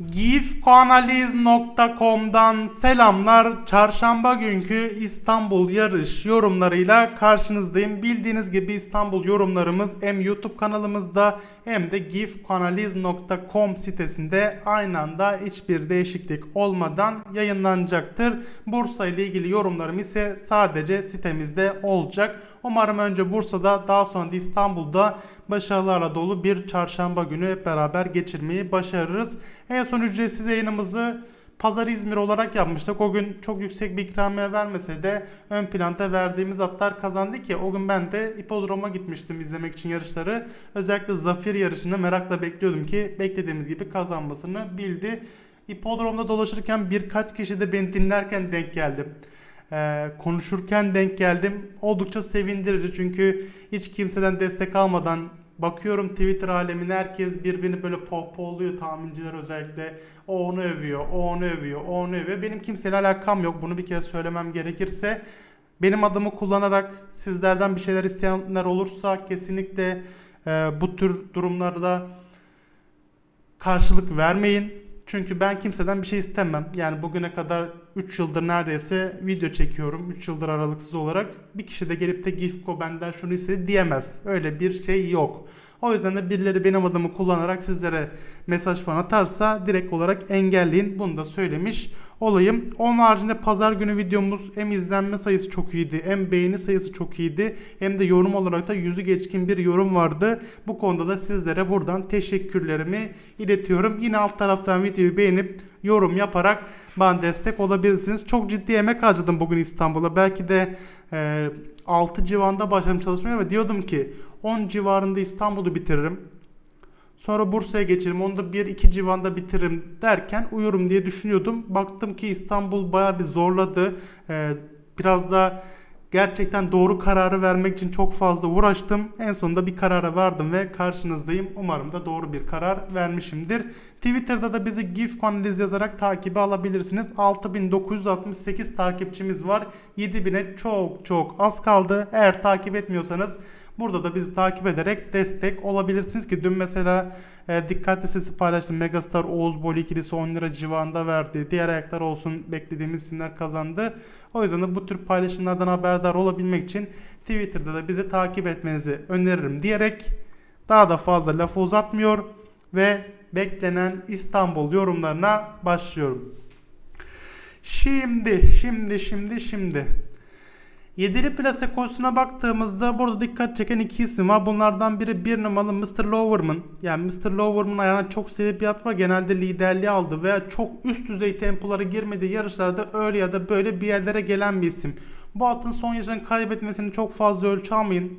gifkoanaliz.com'dan selamlar. Çarşamba günkü İstanbul yarış yorumlarıyla karşınızdayım. Bildiğiniz gibi İstanbul yorumlarımız hem YouTube kanalımızda hem de gifkoanaliz.com sitesinde aynı anda hiçbir değişiklik olmadan yayınlanacaktır. Bursa ile ilgili yorumlarım ise sadece sitemizde olacak. Umarım önce Bursa'da daha sonra da İstanbul'da başarılarla dolu bir çarşamba günü hep beraber geçirmeyi başarırız. En son ücretsiz yayınımızı Pazar İzmir olarak yapmıştık. O gün çok yüksek bir ikramiye vermese de ön planda verdiğimiz atlar kazandı ki o gün ben de İpodrom'a gitmiştim izlemek için yarışları. Özellikle Zafir yarışını merakla bekliyordum ki beklediğimiz gibi kazanmasını bildi. İpodrom'da dolaşırken birkaç kişi de beni dinlerken denk geldim. Ee, konuşurken denk geldim. Oldukça sevindirici çünkü hiç kimseden destek almadan bakıyorum Twitter alemine herkes birbirini böyle pohpohluyor tahminciler özellikle. O onu övüyor, o onu övüyor, o onu övüyor. Benim kimseyle alakam yok. Bunu bir kez söylemem gerekirse. Benim adımı kullanarak sizlerden bir şeyler isteyenler olursa kesinlikle e, bu tür durumlarda karşılık vermeyin. Çünkü ben kimseden bir şey istemem. Yani bugüne kadar 3 yıldır neredeyse video çekiyorum. 3 yıldır aralıksız olarak. Bir kişi de gelip de Gifko benden şunu istedi diyemez. Öyle bir şey yok. O yüzden de birileri benim adımı kullanarak sizlere mesaj falan atarsa direkt olarak engelleyin. Bunu da söylemiş olayım. Onun haricinde pazar günü videomuz hem izlenme sayısı çok iyiydi hem beğeni sayısı çok iyiydi hem de yorum olarak da yüzü geçkin bir yorum vardı. Bu konuda da sizlere buradan teşekkürlerimi iletiyorum. Yine alt taraftan videoyu beğenip yorum yaparak bana destek olabilirsiniz. Çok ciddi emek harcadım bugün İstanbul'a. Belki de e, 6 civarında başladım çalışmaya ve diyordum ki 10 civarında İstanbul'u bitiririm. Sonra Bursa'ya geçerim. Onu da 1-2 civarında bitiririm derken uyurum diye düşünüyordum. Baktım ki İstanbul baya bir zorladı. Ee, biraz da gerçekten doğru kararı vermek için çok fazla uğraştım. En sonunda bir karara vardım ve karşınızdayım. Umarım da doğru bir karar vermişimdir. Twitter'da da bizi GIF analiz yazarak takibi alabilirsiniz. 6968 takipçimiz var. 7000'e çok çok az kaldı. Eğer takip etmiyorsanız Burada da bizi takip ederek destek olabilirsiniz ki dün mesela e, dikkat listesi paylaştım. Megastar Oğuz Bol ikilisi 10 lira civarında verdi. Diğer ayaklar olsun beklediğimiz isimler kazandı. O yüzden de bu tür paylaşımlardan haberdar olabilmek için Twitter'da da bizi takip etmenizi öneririm diyerek daha da fazla lafı uzatmıyor ve beklenen İstanbul yorumlarına başlıyorum. Şimdi, şimdi, şimdi, şimdi. Yedili plase koşusuna baktığımızda burada dikkat çeken iki isim var. Bunlardan biri bir numaralı Mr. Lowerman. Yani Mr. Lowerman ayağına çok seri bir var. Genelde liderliği aldı veya çok üst düzey tempolara girmediği yarışlarda öyle ya da böyle bir yerlere gelen bir isim. Bu atın son yarışını kaybetmesini çok fazla ölçü almayın.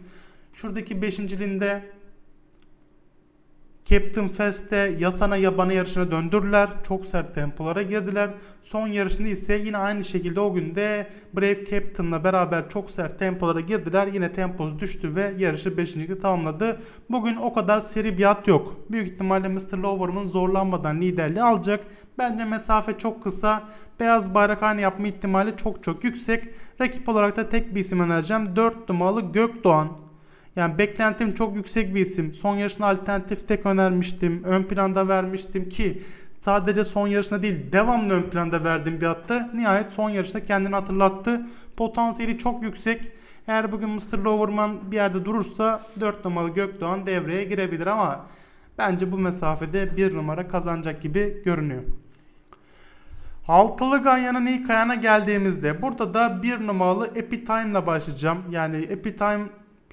Şuradaki beşinciliğinde Captain Fest'te Yasana Yabana yarışına döndürdüler. Çok sert tempolara girdiler. Son yarışında ise yine aynı şekilde o günde Brave Captain'la beraber çok sert tempolara girdiler. Yine temposu düştü ve yarışı 5. tamamladı. Bugün o kadar seri bir at yok. Büyük ihtimalle Mr. Loverman zorlanmadan liderliği alacak. Bence mesafe çok kısa. Beyaz bayrak aynı yapma ihtimali çok çok yüksek. Rakip olarak da tek bir isim önereceğim. 4 numaralı Gökdoğan. Yani beklentim çok yüksek bir isim. Son yarışında alternatif tek önermiştim. Ön planda vermiştim ki sadece son yarışında değil devamlı ön planda verdiğim bir attı. Nihayet son yarışta kendini hatırlattı. Potansiyeli çok yüksek. Eğer bugün Mr. Loverman bir yerde durursa 4 numaralı Gökdoğan devreye girebilir ama bence bu mesafede 1 numara kazanacak gibi görünüyor. Altılı Ganyan'ın ilk ayağına geldiğimizde burada da bir numaralı Epitime ile başlayacağım. Yani Epitime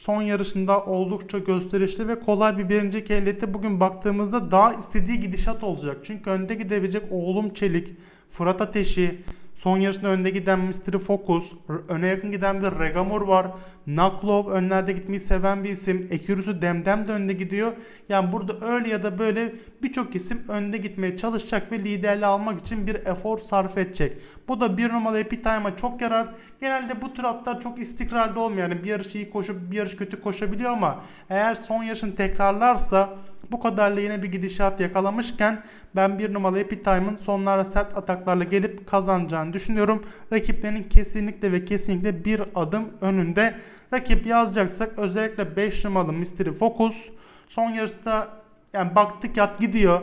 son yarışında oldukça gösterişli ve kolay bir birinci ehliyeti bugün baktığımızda daha istediği gidişat olacak. Çünkü önde gidebilecek oğlum Çelik, Fırat Ateşi, son yarışında önde giden Mystery Focus, öne yakın giden bir Regamur var. Naklov önlerde gitmeyi seven bir isim. Ekürüsü Demdem de önde gidiyor. Yani burada öyle ya da böyle birçok isim önde gitmeye çalışacak ve liderliği almak için bir efor sarf edecek. Bu da bir numaralı Epitime'a çok yarar. Genelde bu tür atlar çok istikrarlı olmuyor. Yani bir yarış iyi koşup bir yarış kötü koşabiliyor ama eğer son yarışını tekrarlarsa bu kadarla yine bir gidişat yakalamışken ben bir numaralı Epitime'ın sonlara sert ataklarla gelip kazanacağını düşünüyorum. Rakiplerinin kesinlikle ve kesinlikle bir adım önünde. Rakip yazacaksak özellikle 5 numaralı Mystery Focus son yarışta yani baktık yat gidiyor.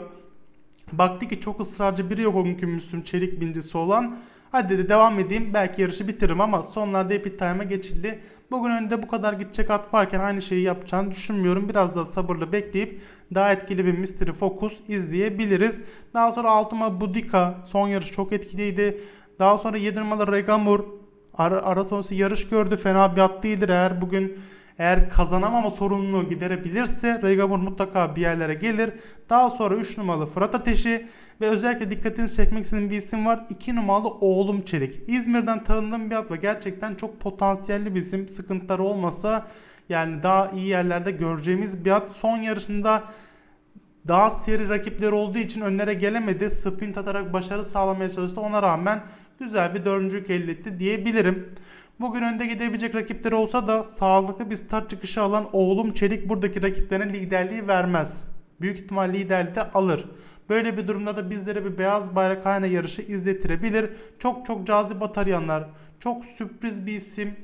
Baktı ki çok ısrarcı biri yok o günkü Müslüm Çelik bincisi olan. Hadi dedi devam edeyim belki yarışı bitiririm ama sonlarda Epic Time'a geçildi. Bugün önde bu kadar gidecek at varken aynı şeyi yapacağını düşünmüyorum. Biraz daha sabırlı bekleyip daha etkili bir Mystery Focus izleyebiliriz. Daha sonra altıma Budika son yarış çok etkiliydi. Daha sonra 7 numaralı Regamur ara, ara yarış gördü. Fena bir at değildir eğer bugün eğer kazanamama sorununu giderebilirse Regamur mutlaka bir yerlere gelir. Daha sonra 3 numaralı Fırat Ateşi ve özellikle dikkatinizi çekmek istediğim bir isim var. 2 numaralı Oğlum Çelik. İzmir'den tanıdığım bir at ve gerçekten çok potansiyelli bir isim. Sıkıntıları olmasa yani daha iyi yerlerde göreceğimiz bir at. Son yarışında daha seri rakipleri olduğu için önlere gelemedi. Sprint atarak başarı sağlamaya çalıştı. Ona rağmen güzel bir dördüncülük elde etti diyebilirim. Bugün önde gidebilecek rakipleri olsa da sağlıklı bir start çıkışı alan oğlum Çelik buradaki rakiplerine liderliği vermez. Büyük ihtimal liderliği de alır. Böyle bir durumda da bizlere bir beyaz bayrak ayna yarışı izlettirebilir. Çok çok cazip at arayanlar, çok sürpriz bir isim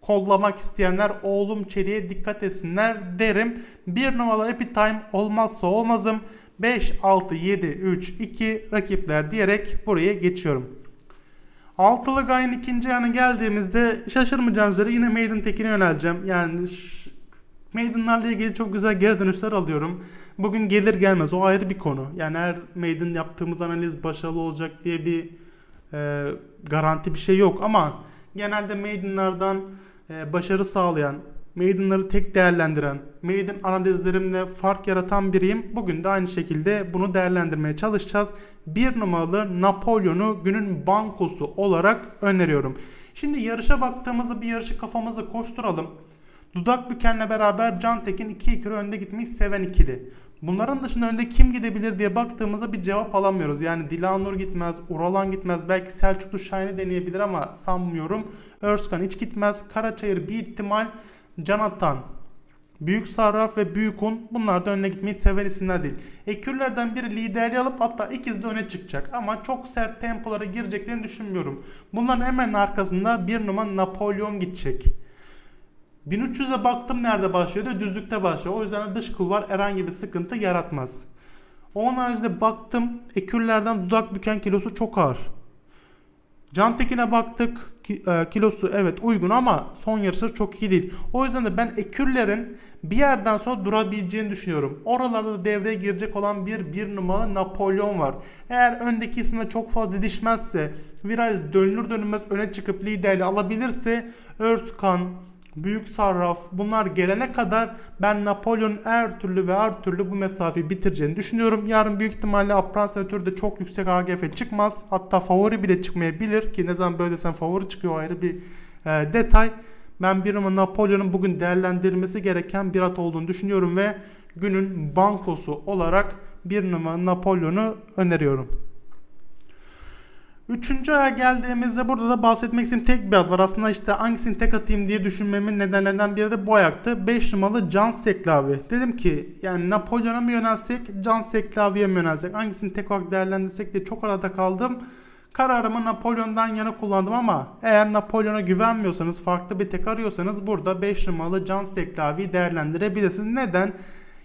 kollamak isteyenler oğlum Çelik'e dikkat etsinler derim. Bir numaralı Epitime olmazsa olmazım. 5, 6, 7, 3, 2 rakipler diyerek buraya geçiyorum. Altılı Gay'ın ikinci yanı geldiğimizde şaşırmayacağınız üzere yine Maiden Tekin'e yöneleceğim. Yani Maiden'larla ilgili çok güzel geri dönüşler alıyorum. Bugün gelir gelmez o ayrı bir konu. Yani her Maiden yaptığımız analiz başarılı olacak diye bir e, garanti bir şey yok ama genelde Maiden'lardan e, başarı sağlayan, Maiden'ları tek değerlendiren, Maiden analizlerimle fark yaratan biriyim. Bugün de aynı şekilde bunu değerlendirmeye çalışacağız. Bir numaralı Napolyon'u günün bankosu olarak öneriyorum. Şimdi yarışa baktığımızda bir yarışı kafamızda koşturalım. Dudak Büken'le beraber Can Tekin 2-2 önde gitmeyi seven ikili. Bunların dışında önde kim gidebilir diye baktığımızda bir cevap alamıyoruz. Yani Dilanur gitmez, Uralan gitmez, belki Selçuklu Şahin'i deneyebilir ama sanmıyorum. Özkan hiç gitmez. Karaçayır bir ihtimal. Can Atan, Büyük Sarraf ve Büyük Un bunlar da önüne gitmeyi seven isimler değil. Ekürlerden biri liderliği alıp hatta ikiz de öne çıkacak ama çok sert tempolara gireceklerini düşünmüyorum. Bunların hemen arkasında bir numara Napolyon gidecek. 1300'e baktım nerede başlıyordu? Düzlükte başlıyor. O yüzden de dış kulvar herhangi bir sıkıntı yaratmaz. Onun haricinde baktım ekürlerden dudak büken kilosu çok ağır. Cantekin'e baktık. Ki- e, kilosu evet uygun ama son yarışı çok iyi değil. O yüzden de ben ekürlerin bir yerden sonra durabileceğini düşünüyorum. Oralarda da devreye girecek olan bir bir numaralı Napolyon var. Eğer öndeki isme çok fazla didişmezse viraj dönülür dönülmez öne çıkıp liderliği alabilirse Özkan, Büyük Sarraf bunlar gelene kadar ben Napolyon'un her türlü ve her türlü bu mesafeyi bitireceğini düşünüyorum. Yarın büyük ihtimalle Apprensatör'de çok yüksek AGF çıkmaz. Hatta favori bile çıkmayabilir ki ne zaman böyle desen favori çıkıyor ayrı bir e, detay. Ben bir numara Napolyon'un bugün değerlendirilmesi gereken bir at olduğunu düşünüyorum ve günün bankosu olarak bir numara Napolyon'u öneriyorum. Üçüncü aya geldiğimizde burada da bahsetmek istediğim tek bir ad var. Aslında işte hangisini tek atayım diye düşünmemin nedenlerinden biri de bu ayaktı. 5 numaralı Can Seklavi. Dedim ki yani Napolyon'a mı yönelsek, Can Seklavi'ye mi yönelsek? Hangisini tek olarak değerlendirsek diye çok arada kaldım. Kararımı Napolyon'dan yana kullandım ama eğer Napolyon'a güvenmiyorsanız, farklı bir tek arıyorsanız burada 5 numaralı Can Seklavi'yi değerlendirebilirsiniz. Neden?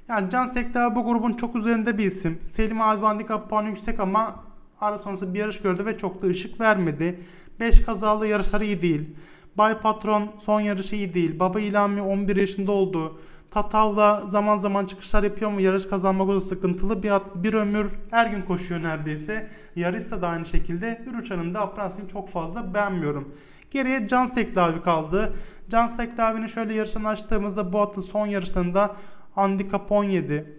Yani Can Seklavi bu grubun çok üzerinde bir isim. Selim abi handikap yüksek ama Ara sonrası bir yarış gördü ve çok da ışık vermedi. 5 kazalı yarışları iyi değil. Bay Patron son yarışı iyi değil. Baba İlhami 11 yaşında oldu. Tatavla zaman zaman çıkışlar yapıyor ama yarış kazanmak da sıkıntılı bir at. Bir ömür her gün koşuyor neredeyse. Yarışsa da aynı şekilde. Hürüçan'ın da Aprens'ini çok fazla beğenmiyorum. Geriye Can Seklavi kaldı. Can Seklavi'nin şöyle yarışını açtığımızda bu atın son yarışlarında Handikap 17,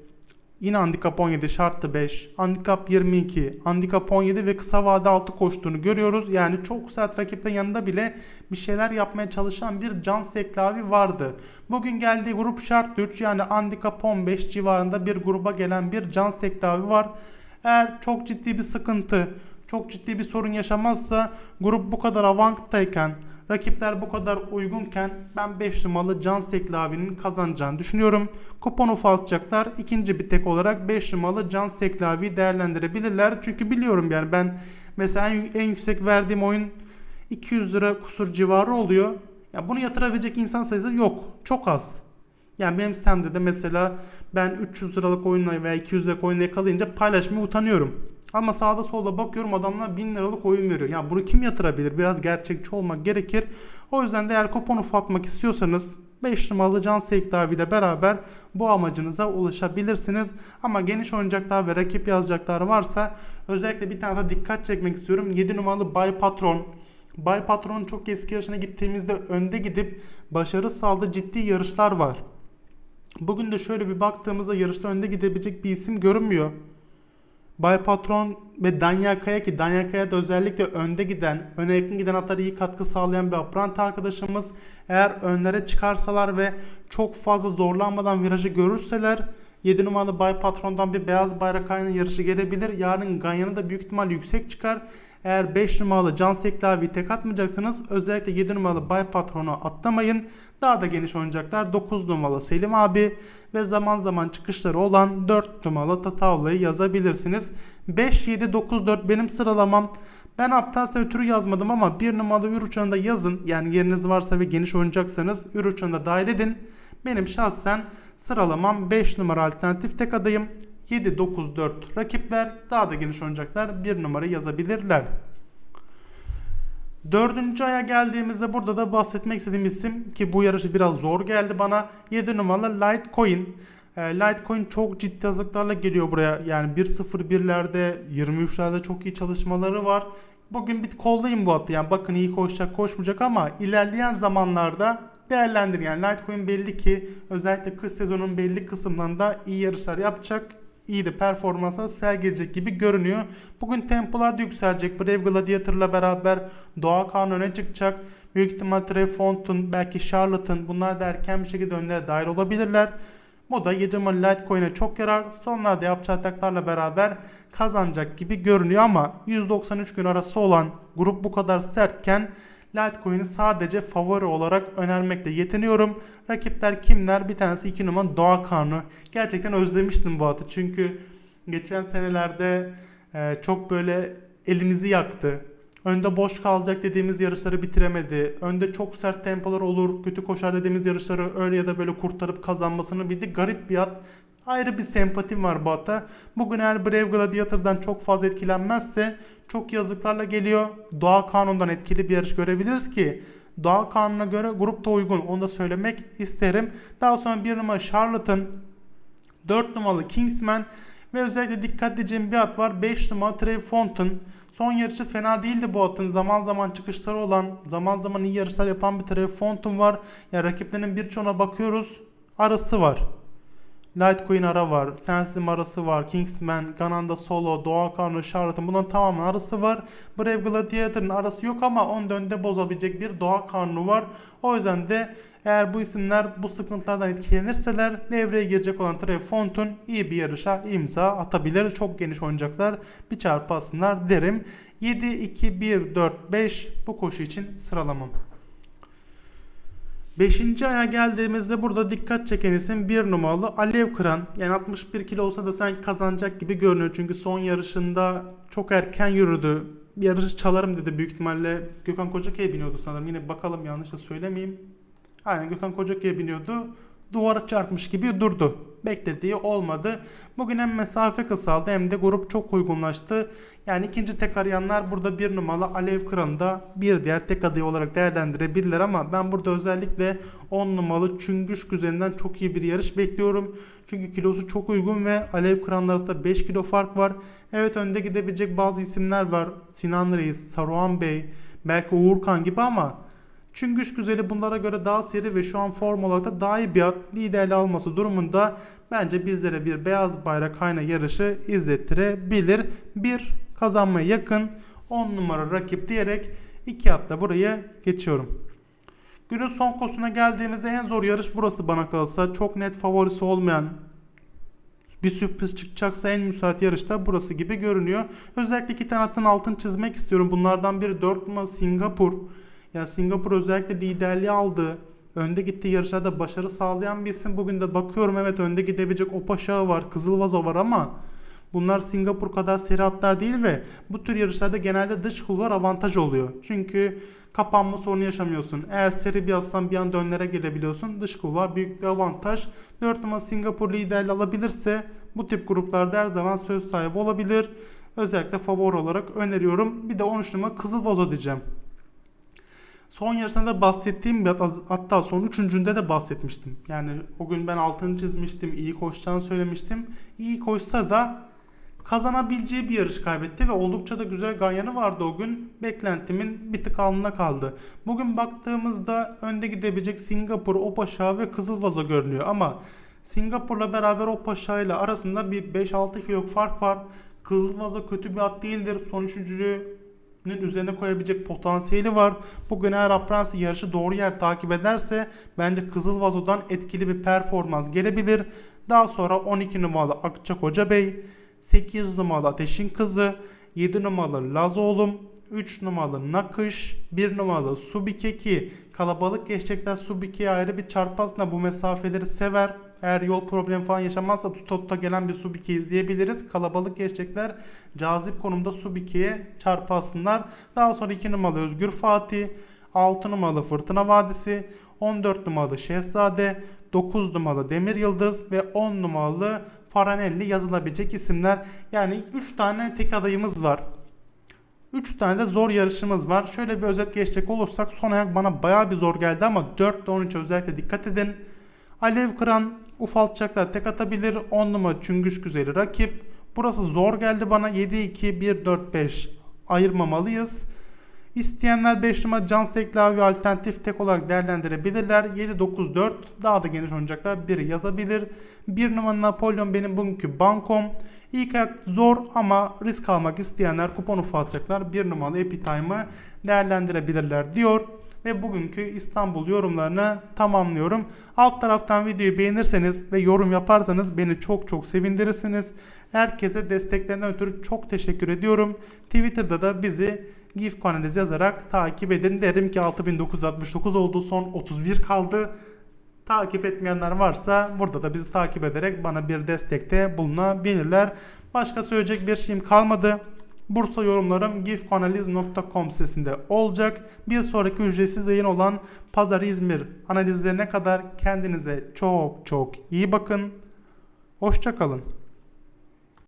Yine handikap 17 şartı 5, handikap 22, handikap 17 ve kısa vade 6 koştuğunu görüyoruz. Yani çok sert rakipten yanında bile bir şeyler yapmaya çalışan bir Can Seklavi vardı. Bugün geldiği grup şart 3 yani handikap 15 civarında bir gruba gelen bir Can Seklavi var. Eğer çok ciddi bir sıkıntı, çok ciddi bir sorun yaşamazsa grup bu kadar avanttayken Rakipler bu kadar uygunken ben 5 numaralı Can Seklavi'nin kazanacağını düşünüyorum. Kupon ufaltacaklar. İkinci bir tek olarak 5 numaralı Can Seklavi'yi değerlendirebilirler. Çünkü biliyorum yani ben mesela en, yüksek verdiğim oyun 200 lira kusur civarı oluyor. Ya bunu yatırabilecek insan sayısı yok. Çok az. Yani benim sitemde de mesela ben 300 liralık oyunla veya 200 liralık oyunla yakalayınca paylaşmaya utanıyorum. Ama sağda solda bakıyorum adamlar 1000 liralık oyun veriyor. Ya bunu kim yatırabilir? Biraz gerçekçi olmak gerekir. O yüzden de eğer kupon ufaltmak istiyorsanız 5 numaralı can Sekdavi ile beraber bu amacınıza ulaşabilirsiniz. Ama geniş oyuncaklar ve rakip yazacaklar varsa özellikle bir tane daha dikkat çekmek istiyorum. 7 numaralı Bay Patron. Bay Patron'un çok eski yarışına gittiğimizde önde gidip başarı sağladığı ciddi yarışlar var. Bugün de şöyle bir baktığımızda yarışta önde gidebilecek bir isim görünmüyor. Bay Patron ve Daniel Kaya ki Daniel Kaya da özellikle önde giden, öne yakın giden atlara iyi katkı sağlayan bir apprenti arkadaşımız. Eğer önlere çıkarsalar ve çok fazla zorlanmadan virajı görürseler 7 numaralı Bay Patron'dan bir beyaz bayrak aynı yarışı gelebilir. Yarın Ganyan'ı da büyük ihtimal yüksek çıkar. Eğer 5 numaralı Can Seklavi tek atmayacaksanız özellikle 7 numaralı Bay Patron'u atlamayın. Daha da geniş oynayacaklar. 9 numaralı Selim abi ve zaman zaman çıkışları olan 4 numaralı Tatavla'yı yazabilirsiniz. 5, 7, 9, 4 benim sıralamam. Ben Aptas'ta ötürü yazmadım ama 1 numaralı ür uçağında yazın. Yani yeriniz varsa ve geniş oynayacaksanız ür uçağında dahil edin. Benim şahsen sıralamam 5 numara alternatif tek adayım. 7, 9, 4 rakipler daha da geniş oynayacaklar. 1 numara yazabilirler. Dördüncü aya geldiğimizde burada da bahsetmek istediğim isim ki bu yarışı biraz zor geldi bana. 7 numaralı Litecoin. E, Litecoin çok ciddi hazırlıklarla geliyor buraya. Yani 1.01'lerde 23'lerde çok iyi çalışmaları var. Bugün bir kollayayım bu atı. Yani bakın iyi koşacak koşmayacak ama ilerleyen zamanlarda değerlendirin. Yani Litecoin belli ki özellikle kış sezonun belli kısımlarında iyi yarışlar yapacak iyi de performansa sergileyecek gibi görünüyor. Bugün tempolar da yükselecek. Brave Gladiator'la beraber Doğa Kaan öne çıkacak. Büyük ihtimal Trey Font'un belki Charlotte'ın bunlar da erken bir şekilde önlere dahil olabilirler. Bu da 7 numaralı Litecoin'e çok yarar. Sonlarda yapacağı ataklarla beraber kazanacak gibi görünüyor ama 193 gün arası olan grup bu kadar sertken Litecoin'i sadece favori olarak önermekle yetiniyorum. Rakipler kimler? Bir tanesi 2 numara Doğa Kanı. Gerçekten özlemiştim bu atı. Çünkü geçen senelerde e, çok böyle elimizi yaktı. Önde boş kalacak dediğimiz yarışları bitiremedi. Önde çok sert tempolar olur, kötü koşar dediğimiz yarışları öyle ya da böyle kurtarıp kazanmasını bildi. Garip bir at. Ayrı bir sempatim var bu ata. Bugün eğer Brave Gladiator'dan çok fazla etkilenmezse çok yazıklarla geliyor. Doğa Kanun'dan etkili bir yarış görebiliriz ki Doğa Kanun'a göre grupta uygun. Onu da söylemek isterim. Daha sonra bir numara Charlotte'ın 4 numaralı Kingsman ve özellikle dikkat edeceğim bir at var. 5 numara Trey Fontaine. Son yarışı fena değildi bu atın. Zaman zaman çıkışları olan, zaman zaman iyi yarışlar yapan bir Trey Fontaine var. Ya yani rakiplerinin birçoğuna bakıyoruz. Arası var. Litecoin ara var. Sensim arası var. Kingsman, Gananda Solo, Doğa Kanunu, Charlotte'ın bunların tamamen arası var. Brave Gladiator'ın arası yok ama onun önde bozabilecek bir Doğa Kanunu var. O yüzden de eğer bu isimler bu sıkıntılardan etkilenirseler devreye girecek olan Trey Font'un iyi bir yarışa imza atabilir. Çok geniş oynayacaklar. Bir çarpı alsınlar derim. 7, 2, 1, 4, 5 bu koşu için sıralamam. Beşinci aya geldiğimizde burada dikkat çeken isim bir numaralı Alev Kıran. Yani 61 kilo olsa da sen kazanacak gibi görünüyor. Çünkü son yarışında çok erken yürüdü. Yarışı çalarım dedi büyük ihtimalle. Gökhan Kocakaya biniyordu sanırım. Yine bakalım yanlış da söylemeyeyim. Aynen Gökhan Kocakaya biniyordu. Duvara çarpmış gibi durdu. Beklediği olmadı. Bugün hem mesafe kısaldı hem de grup çok uygunlaştı. Yani ikinci tek arayanlar burada bir numaralı Alev Kıran'da bir diğer tek adayı olarak değerlendirebilirler ama ben burada özellikle 10 numaralı Çüngüş güzelinden çok iyi bir yarış bekliyorum. Çünkü kilosu çok uygun ve Alev Kıran'la arasında 5 kilo fark var. Evet önde gidebilecek bazı isimler var. Sinan Reis, Saruhan Bey, belki Uğurkan gibi ama Çüngüş Güzeli bunlara göre daha seri ve şu an form olarak da daha iyi bir at liderli alması durumunda bence bizlere bir beyaz bayrak hayna yarışı izlettirebilir. Bir kazanmaya yakın 10 numara rakip diyerek iki atla buraya geçiyorum. Günün son kosuna geldiğimizde en zor yarış burası bana kalırsa. Çok net favorisi olmayan bir sürpriz çıkacaksa en müsait yarışta burası gibi görünüyor. Özellikle iki tane atın altını çizmek istiyorum. Bunlardan biri 4 numara Singapur. Ya Singapur özellikle liderliği aldı. Önde gittiği yarışlarda başarı sağlayan bir isim. Bugün de bakıyorum evet önde gidebilecek Opa Şahı var, Kızılvazo var ama Bunlar Singapur kadar seri atlar değil ve bu tür yarışlarda genelde dış kulvar avantaj oluyor. Çünkü kapanma sorunu yaşamıyorsun. Eğer seri bir atsan bir anda önlere gelebiliyorsun. Dış kulvar büyük bir avantaj. 4 numara Singapur liderli alabilirse bu tip gruplarda her zaman söz sahibi olabilir. Özellikle favori olarak öneriyorum. Bir de 13 numara Kızıl Vazo diyeceğim. Son yarışında da bahsettiğim hatta son üçüncünde de bahsetmiştim. Yani o gün ben altını çizmiştim. iyi koşacağını söylemiştim. İyi koşsa da kazanabileceği bir yarış kaybetti ve oldukça da güzel ganyanı vardı o gün. Beklentimin bir tık altında kaldı. Bugün baktığımızda önde gidebilecek Singapur, Opaşa ve Kızılvaza görünüyor ama Singapur'la beraber Opaşa ile arasında bir 5-6 kilo fark var. Kızılvaza kötü bir at değildir. Son üçüncülüğü üzerine koyabilecek potansiyeli var. Bugün eğer Apransi yarışı doğru yer takip ederse bence Kızıl Vazo'dan etkili bir performans gelebilir. Daha sonra 12 numaralı Akçakoca Bey, 8 numaralı Ateşin Kızı, 7 numaralı Laz Oğlum, 3 numaralı Nakış, 1 numaralı Subike ki kalabalık geçecekler Subike'ye ayrı bir çarpazla bu mesafeleri sever. Eğer yol problemi falan yaşamazsa Tutot'ta gelen bir Subike izleyebiliriz. Kalabalık geçecekler. Cazip konumda Subike'ye çarpasınlar. Daha sonra 2 numaralı Özgür Fatih, 6 numaralı Fırtına Vadisi, 14 numaralı Şehzade, 9 numaralı Demir Yıldız ve 10 numaralı Faranelli yazılabilecek isimler. Yani 3 tane tek adayımız var. 3 tane de zor yarışımız var. Şöyle bir özet geçecek olursak son ayak bana baya bir zor geldi ama 4 ile 13 özellikle dikkat edin. Alev kıran ufaltacaklar tek atabilir. 10 numara Çüngüş Güzeli rakip. Burası zor geldi bana. 7-2-1-4-5 ayırmamalıyız. İsteyenler 5 numara Can Seklavi alternatif tek olarak değerlendirebilirler. 7-9-4 daha da geniş oynayacaklar. Biri yazabilir. 1 numara Napolyon benim bugünkü bankom. İlk ayak zor ama risk almak isteyenler kupon ufaltacaklar. 1 numaralı Epitime'ı değerlendirebilirler diyor. Ve bugünkü İstanbul yorumlarını tamamlıyorum. Alt taraftan videoyu beğenirseniz ve yorum yaparsanız beni çok çok sevindirirsiniz. Herkese desteklerinden ötürü çok teşekkür ediyorum. Twitter'da da bizi GIF analiz yazarak takip edin. Derim ki 6969 oldu. Son 31 kaldı. Takip etmeyenler varsa burada da bizi takip ederek bana bir destekte bulunabilirler. Başka söyleyecek bir şeyim kalmadı. Bursa yorumlarım gifkanaliz.com sitesinde olacak. Bir sonraki ücretsiz yayın olan Pazar İzmir analizlerine kadar kendinize çok çok iyi bakın. Hoşçakalın.